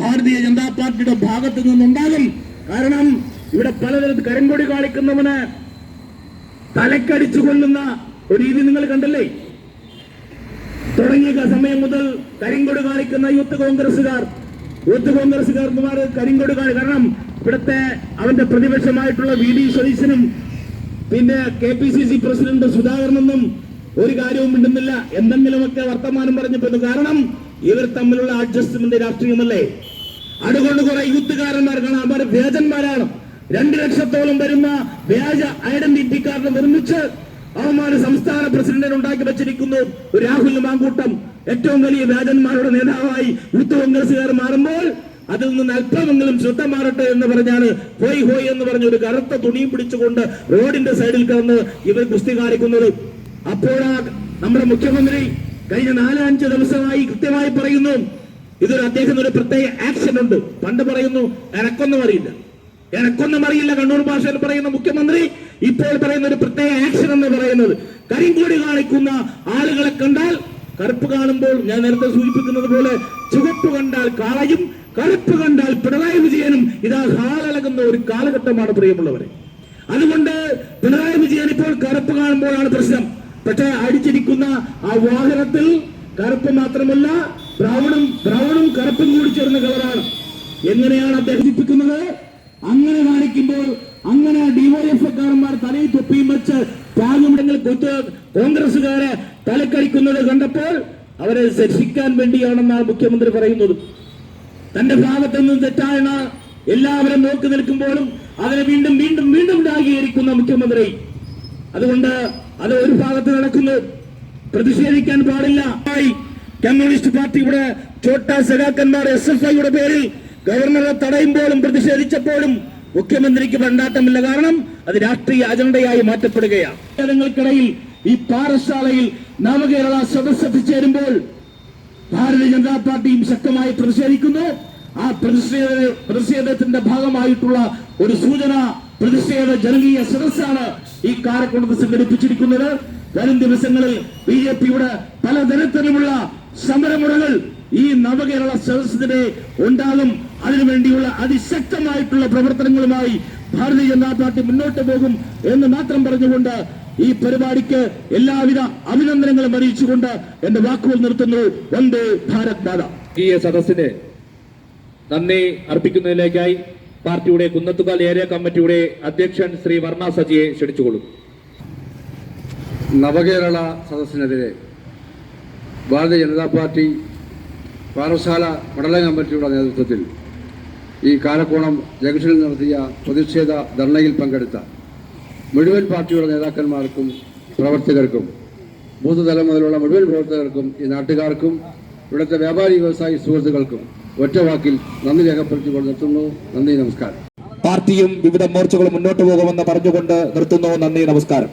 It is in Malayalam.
ഭാരതീയ ജനതാ പാർട്ടിയുടെ ഭാഗത്തു നിന്നുണ്ടാകും. കാരണം ഇവിടെ പലതരത്തിൽ കരിങ്കൊടി കാണിക്കുന്നവന് തലക്കടിച്ചു കൊല്ലുന്ന ഒരു രീതി നിങ്ങൾ കണ്ടല്ലേ? തുടങ്ങിയ സമയം മുതൽ കരിങ്കൊടി കാണിക്കുന്ന യൂത്ത് കോൺഗ്രസുകാർ യൂത്ത് കോൺഗ്രസുകാർമാർ കരിങ്കൊടി കാണി കാരണം ഇവിടുത്തെ അവന്റെ പ്രതിപക്ഷമായിട്ടുള്ള വി ഡി സതീശനും പിന്നെ K P C C president സുധാകരനെന്നും ഒരു കാര്യവും മിണ്ടുന്നില്ല. എന്തെങ്കിലുമൊക്കെ വർത്തമാനം പറഞ്ഞപ്പോ കാരണം ഇവർ തമ്മിലുള്ള അഡ്ജസ്റ്റ്മെന്റ് രാഷ്ട്രീയമല്ലേ? അതുകൊണ്ട് കുറെ യൂത്തുകാരന്മാർ കാണാം അവർ വ്യാജന്മാരാണ്. രണ്ട് ലക്ഷത്തോളം വരുന്ന വ്യാജ ഐഡന്റിറ്റി കാർഡ് നിർമ്മിച്ച് അവന്മാര് സംസ്ഥാന പ്രസിഡന്റിനെ ഉണ്ടാക്കി വെച്ചിരിക്കുന്നു. രാഹുൽ മാങ്കൂട്ടം ഏറ്റവും വലിയ വ്യാജന്മാരുടെ നേതാവായി യൂത്ത് കോൺഗ്രസുകാർ മാറുമ്പോൾ അതിൽ നിന്ന് അല്പമെങ്കിലും ശ്രദ്ധ മാറട്ടെ എന്ന് പറഞ്ഞാണ് ഹോയ് ഹോയ് എന്ന് പറഞ്ഞ ഒരു കറുത്ത തുണിയും പിടിച്ചുകൊണ്ട് റോഡിന്റെ സൈഡിൽ കിടന്ന് ഇവർ കുസ്തി കാണിക്കുന്നത്. അപ്പോഴാ നമ്മുടെ മുഖ്യമന്ത്രി കഴിഞ്ഞ നാലഞ്ച് ദിവസമായി കൃത്യമായി പറയുന്നു ഇതൊരു അദ്ദേഹത്തിന് ഒരു പ്രത്യേക ആക്ഷൻ ഉണ്ട്. പണ്ട് പറയുന്നു എനക്കൊന്നും അറിയില്ല. എനക്കൊന്നും അറിയില്ല കണ്ണൂർ ഭാഷയിൽ പറയുന്ന മുഖ്യമന്ത്രി ഇപ്പോൾ പറയുന്ന ഒരു പ്രത്യേക ആക്ഷൻ എന്ന് പറയുന്നത്. കരിങ്കൊടി കാണിക്കുന്ന ആളുകളെ കണ്ടാൽ കറുപ്പ് കാണുമ്പോൾ ഞാൻ നേരത്തെ സൂചിപ്പിക്കുന്നത് പോലെ ചുവപ്പ് കണ്ടാൽ കാളയും കറുപ്പ് കണ്ടാൽ പിണറായി വിജയനും ഇതാ ഹാളകുന്ന ഒരു കാലഘട്ടമാണ് പ്രിയമുള്ളവരെ. അതുകൊണ്ട് പിണറായി വിജയൻ ഇപ്പോൾ കറുപ്പ് കാണുമ്പോഴാണ് പ്രശ്നം. പക്ഷേ അടിച്ചിരിക്കുന്ന ആ വാഹനത്തിൽ കറുപ്പ് മാത്രമല്ല ബ്രൗണും ബ്രൗണും കറുപ്പും കൂടി ചേർന്ന കളറാണ്. എങ്ങനെയാണ് അദ്ദേഹം ചിപ്പിക്കുന്നത് അങ്ങനെ കാണിക്കുമ്പോൾ അങ്ങനെ ഡിവൈഎഫ്ഐക്കാരന്മാർ തലയിൽ തൊപ്പിയും വെച്ച് പാർലമെന്റിൽ കൊത്ത് കോൺഗ്രസുകാരെ തലക്കടിക്കുന്നത് കണ്ടപ്പോൾ അവരെ ശിക്ഷിക്കാൻ വേണ്ടിയാണെന്നാണ് മുഖ്യമന്ത്രി പറയുന്നത്. തന്റെ ഭാഗത്ത് നിന്ന് എല്ലാവരും നോക്കി നിൽക്കുമ്പോഴും അതിനെ വീണ്ടും വീണ്ടും വീണ്ടും ന്യായീകരിക്കുന്ന മുഖ്യമന്ത്രി. അതുകൊണ്ട് അത് ഒരു ഭാഗത്ത് നടക്കുന്നു. പ്രതിഷേധിക്കാൻ പാടില്ല. കമ്മ്യൂണിസ്റ്റ് പാർട്ടിയുടെ ചോട്ടാ സഖാക്കന്മാർ എസ് എഫ് ഐയുടെ പേരിൽ ഗവർണറെ തടയുമ്പോഴും പ്രതിഷേധിച്ചപ്പോഴും മുഖ്യമന്ത്രിക്ക് വണ്ടാട്ടമില്ല കാരണം അത് രാഷ്ട്രീയ അജണ്ടയായി മാറ്റപ്പെടുകയാണ്. ജനങ്ങൾക്കിടയിൽ ഈ പാറശാലയിൽ നവകേരള സദസ് എത്തിച്ചേരുമ്പോൾ ഭാരതീയ ജനതാ പാർട്ടിയും ശക്തമായി പ്രതിഷേധിക്കുന്നു. ആ പ്രതിഷേധ പ്രതിഷേധത്തിന്റെ ഭാഗമായിട്ടുള്ള ഒരു സൂചന പ്രതിഷേധ ജനകീയ സദസ്സാണ് ഈ കാരക്കുളത്ത് സംഘടിപ്പിച്ചിരിക്കുന്നത്. വരും ദിവസങ്ങളിൽ ബി ജെ പിയുടെ പലതരത്തിലുമുള്ള സമരമുറകൾ ഈ നവകേരള സദസ്സിനെ ഉണ്ടാകും. അതിനുവേണ്ടിയുള്ള അതിശക്തമായിട്ടുള്ള പ്രവർത്തനങ്ങളുമായി ഭാരതീയ ജനതാ പാർട്ടി മുന്നോട്ട് പോകും എന്ന് മാത്രം പറഞ്ഞുകൊണ്ട് ഈ പരിപാടിക്ക് എല്ലാവിധ അഭിനന്ദനങ്ങളും അറിയിച്ചുകൊണ്ട് എന്റെ വാക്കുകൾ നിർത്തുന്നു. വന്ദേ ഭാരത് മാത. ഈ സദസ്സിന് നന്ദി അർപ്പിക്കുന്നതിലേക്കായി പാർട്ടിയുടെ കുന്നത്തുകാൽ ഏരിയ കമ്മിറ്റിയുടെ അധ്യക്ഷൻ ശ്രീ വർമ്മ സജിയെ ക്ഷണിച്ചുകൊള്ളും നവകേരള സദസ്സിനെതിരെ ഭാരതീയ ജനതാ പാർട്ടി പാറശാല മണ്ഡല കമ്മിറ്റിയുടെ നേതൃത്വത്തിൽ ഈ കാലക്കോണം ജംഗ്ഷനിൽ നടത്തിയ പ്രതിഷേധ ധർണയിൽ പങ്കെടുത്ത മുഴുവൻ പാർട്ടിയുടെ നേതാക്കന്മാർക്കും പ്രവർത്തകർക്കും ബൂത്ത് തലം മുതലുള്ള മുഴുവൻ പ്രവർത്തകർക്കും ഈ നാട്ടുകാർക്കും ഇവിടുത്തെ വ്യാപാരി വ്യവസായി സുഹൃത്തുക്കൾക്കും ഒറ്റ വാക്കിൽ നന്ദി രേഖപ്പെടുത്തിക്കൊണ്ട് നിർത്തുന്നു. നന്ദി നമസ്കാരം. പാർട്ടിയും വിവിധ മോർച്ചകളും മുന്നോട്ട് പോകുമെന്ന് പറഞ്ഞുകൊണ്ട് നിർത്തുന്നു. നന്ദി നമസ്കാരം.